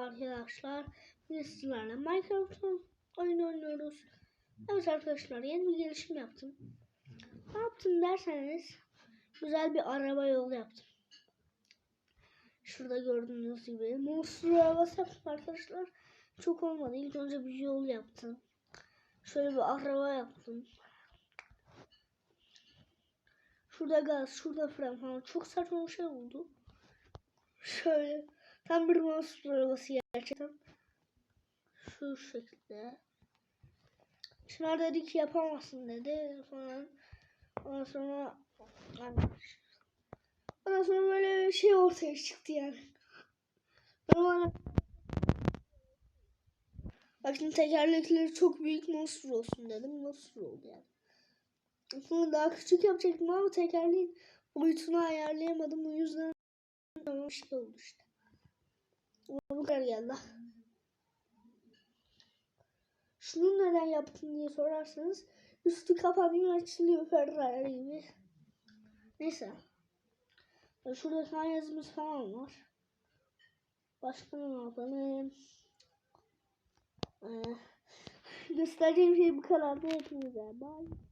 arkadaşlar. Biz sizlerle Minecraft oyun oynuyoruz. Evet arkadaşlar yeni bir gelişim yaptım. Ne yaptım derseniz güzel bir araba yolu yaptım. Şurada gördüğünüz gibi monster arabası yaptım arkadaşlar. Çok olmadı. İlk önce bir yol yaptım. Şöyle bir araba yaptım. Şurada gaz, şurada fren falan. Çok saçma bir şey oldu. Şöyle tam bir monster arabası gerçekten. Şu şekilde. Çınar dedi ki yapamazsın dedi falan. Ondan sonra Ondan sonra böyle bir şey ortaya çıktı yani. Ben Bak şimdi tekerlekleri çok büyük monster olsun dedim. Monster oldu yani. Aslında daha küçük yapacaktım ama tekerleğin boyutunu ayarlayamadım. O yüzden şey oldu işte. Bu kadar geldi. Şunu neden yaptın diye sorarsanız üstü kapanıyor açılıyor Ferrari gibi. Neyse. Şurada kan yazımız falan var. Başka ne yapalım? Ee, göstereceğim şey bu kadar. Hepinize bye.